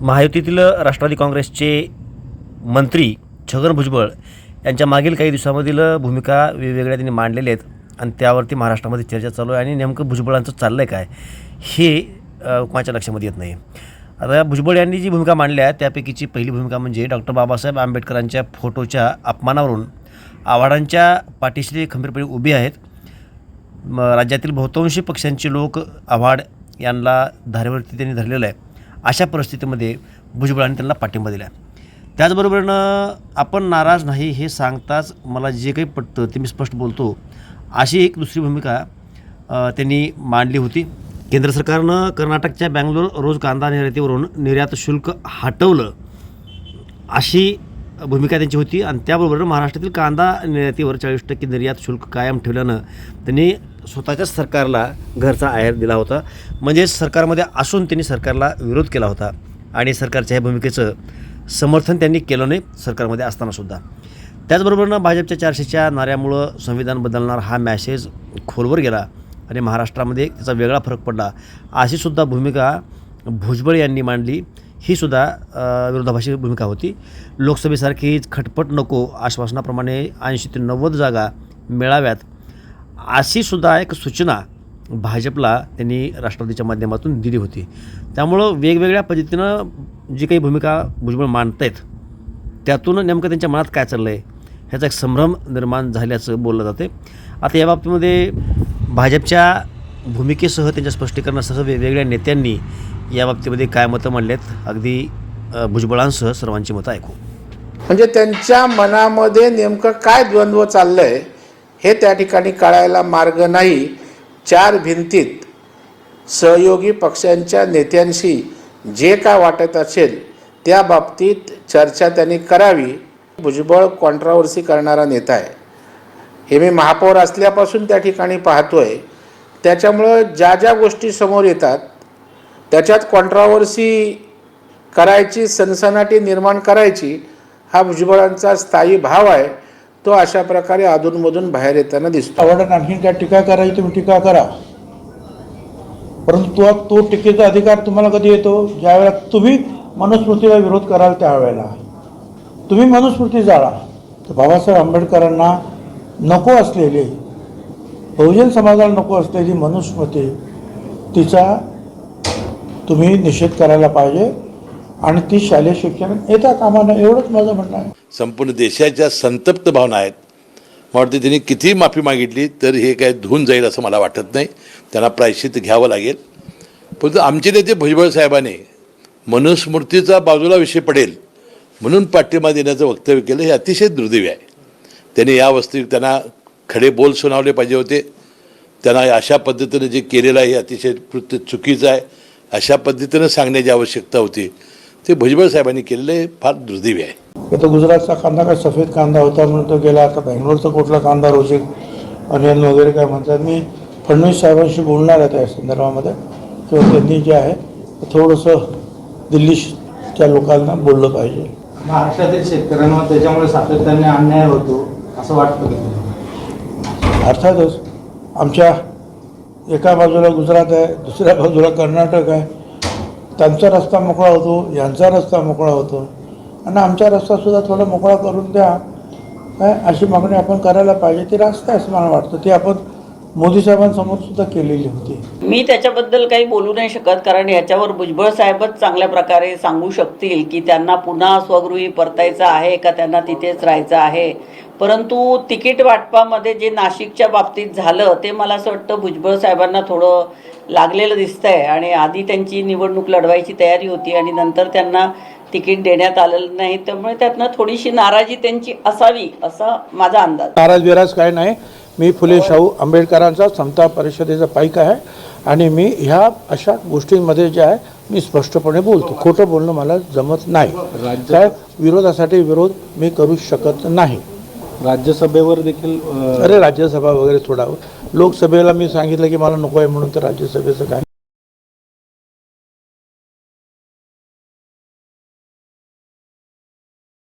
महायुतीतील राष्ट्रवादी काँग्रेसचे मंत्री छगन भुजबळ यांच्या मागील काही दिवसामधील भूमिका वेगवेगळ्या त्यांनी मांडलेल्या आहेत आणि त्यावरती महाराष्ट्रामध्ये चर्चा चालू आहे आणि नेमकं भुजबळांचं चाललं आहे काय हे कोणाच्या लक्षामध्ये येत नाही. आता भुजबळ यांनी जी भूमिका मांडल्या आहे त्यापैकीची पहिली भूमिका म्हणजे डॉक्टर बाबासाहेब आंबेडकरांच्या फोटोच्या अपमानावरून आव्हाडांच्या पाठीशी ते खंबीरपणे उभी आहेत. राज्यातील बहुतांशी पक्षांचे लोक आव्हाड यांना धारेवरती त्यांनी धरलेलं आहे. अशा परिस्थितीमध्ये भुजबळांनी त्यांना पाठिंबा दिला. त्याचबरोबरनं आपण नाराज नाही हे सांगताच मला जे काही पटतं ते मी स्पष्ट बोलतो. अशी एक दुसरी भूमिका त्यांनी मांडली होती. केंद्र सरकारनं कर्नाटकच्या बँगलोर रोज कांदा निर्यातीवरून निर्यात शुल्क हटवलं अशी भूमिका त्यांची होती. आणि त्याबरोबर महाराष्ट्रातील कांदा निर्यातीवर चाळीस टक्के निर्यात शुल्क कायम ठेवल्यानं त्यांनी स्वतःच्याच सरकारला घरचा आहेर दिला होता. म्हणजे सरकारमध्ये असून त्यांनी सरकारला विरोध केला होता. आणि सरकारच्या ह्या भूमिकेचं समर्थन त्यांनी केलं नाही सरकारमध्ये असतानासुद्धा त्याचबरोबरनं भाजपच्या चारशेच्या नाऱ्यामुळं संविधान बदलणार हा मॅसेज खोलवर गेला. आणि महाराष्ट्रामध्ये त्याचा वेगळा फरक पडला. अशीसुद्धा भूमिका भुजबळ यांनी मांडली. ही सुद्धा विरोधाभाषी भूमिका होती. लोकसभेसारखीच खटपट नको आश्वासनाप्रमाणे ऐंशी ते नव्वद जागा मिळाव्यात. अशी सुद्धा एक सूचना भाजपला त्यांनी राष्ट्रवादीच्या माध्यमातून दिली होती. त्यामुळं वेगवेगळ्या पद्धतीनं जी काही भूमिका भुजबळ मांडत आहेत त्यातून नेमकं त्यांच्या मनात काय चाललं आहे ह्याचा एक संभ्रम निर्माण झाल्याचं बोललं जाते. आता या बाबतीमध्ये भाजपच्या भूमिकेसह त्यांच्या स्पष्टीकरणासह वेगवेगळ्या नेत्यांनी या बाबतीमध्ये काय मतं मांडलेत अगदी भुजबळांसह सर्वांची मतं ऐकू. म्हणजे त्यांच्या मनामध्ये नेमकं काय द्वंद्व चाललं आहे हे त्या ठिकाणी कळायला मार्ग नाही. चार भिंतीत सहयोगी पक्षांच्या नेत्यांशी जे काय वाटत असेल त्या बाबतीत चर्चा त्यांनी करावी. भुजबळ कॉन्ट्रावर्सी करणारा नेता आहे. हे मी महापौर असल्यापासून त्या ठिकाणी पाहतो आहे त्याच्यामुळं ज्या ज्या गोष्टी समोर येतात त्याच्यात कॉन्ट्रावर्सी करायची सनसनाटी निर्माण करायची हा भुजबळांचा स्थायी भाव आहे. तो अशा प्रकारे अधूनमधून बाहेर येताना दिसतो. आवडत आणखी काय टीका करायची तुम्ही टीका करा. परंतु तो तो टीकेचा अधिकार तुम्हाला कधी येतो? ज्यावेळेला तुम्ही मनुस्मृतीला विरोध कराल त्यावेळेला. तुम्ही मनुस्मृती जाळा. तर बाबासाहेब आंबेडकरांना नको असलेली बहुजन समाजाला नको असलेली मनुस्मृती तिचा तुम्ही निषेध करायला पाहिजे. आणि ती शालेय शिक्षणात येता कामा नये एवढंच माझं म्हणणं आहे. संपूर्ण देशाच्या संतप्त भावना आहेत. मला वाटतं त्यांनी कितीही माफी मागितली तर हे काय धुवून जाईल असं मला वाटत नाही. त्यांना प्रायश्चित घ्यावं लागेल. परंतु आमचे नेते भुजबळ साहेबांनी मनुस्मृतीचा बाजूला विषय पडेल म्हणून पाठिंबा देण्याचं वक्तव्य केलं हे अतिशय दुर्दैवी आहे. त्यांनी या वस्तू त्यांना खडे बोल सुनावले पाहिजे होते. त्यांना अशा पद्धतीनं जे केलेलं आहे हे अतिशय कृत्य चुकीचं आहे. अशा पद्धतीनं सांगण्याची आवश्यकता होती. ते भुजबळ साहेबांनी केलेलं फार दुर्दैवी आहे. की तो गुजरातचा कांदा काय सफेद कांदा होता म्हणून तो गेला आता बँगलोरचा कुठला कांदा रोजिक अनियन वगैरे काय म्हणतात. मी फडणवीस साहेबांशी बोलणार आहे त्या संदर्भामध्ये. किंवा त्यांनी जे आहे ते थोडंसं दिल्लीच्या लोकांना बोललं पाहिजे. महाराष्ट्रातील शेतकऱ्यांवर त्याच्यामुळे सातत्याने अन्याय होतो असं वाटतं अर्थातच आमच्या एका बाजूला गुजरात आहे दुसऱ्या बाजूला कर्नाटक आहे. त्यांचा रस्ता मोकळा होतो यांचा रस्ता मोकळा होतो. आणि आमचा रस्तासुद्धा थोडा मोकळा करून द्या. काय अशी मागणी आपण करायला पाहिजे. ती रास्ता आहे असं मला वाटतं. ती आपण मोदी साहेबांसमोर सुद्धा केलेली होती. मी त्याच्याबद्दल काही बोलू नाही शकत कारण याच्यावर भुजबळ साहेबच चांगल्या प्रकारे सांगू शकतील की त्यांना पुन्हा स्वगृही परतायचं आहे का त्यांना तिथेच राहायचं आहे? परंतु तिकीट वाटपामध्ये जे नाशिकच्या बाबतीत झालं ते मला असं वाटतं भुजबळ साहेबांना थोडं लागलेलं दिसतंय. आणि आधी त्यांची निवडणूक लढवायची तयारी होती आणि नंतर त्यांना तिकीट देण्यात आलेलं नाही. त्यामुळे त्यातनं थोडीशी नाराजी त्यांची असावी असा माझा अंदाज. नाराज बिराज काय नाही. मी फुले शाहू आंबेडकरांचा समता परिषदेचा पाईक आहे. आणि मी ह्या अशा गोष्टींमध्ये जे आहे मी स्पष्टपणे बोलतो. खोटं बोलणं मला जमत नाही. काय? विरोधासाठी विरोध मी करू शकत नाही. राज्यसभेवर देखील अरे राज्यसभा वगैरे सोडावं. लोकसभेला मी सांगितलं की मला नको आहे म्हणून तर राज्यसभेचं काय?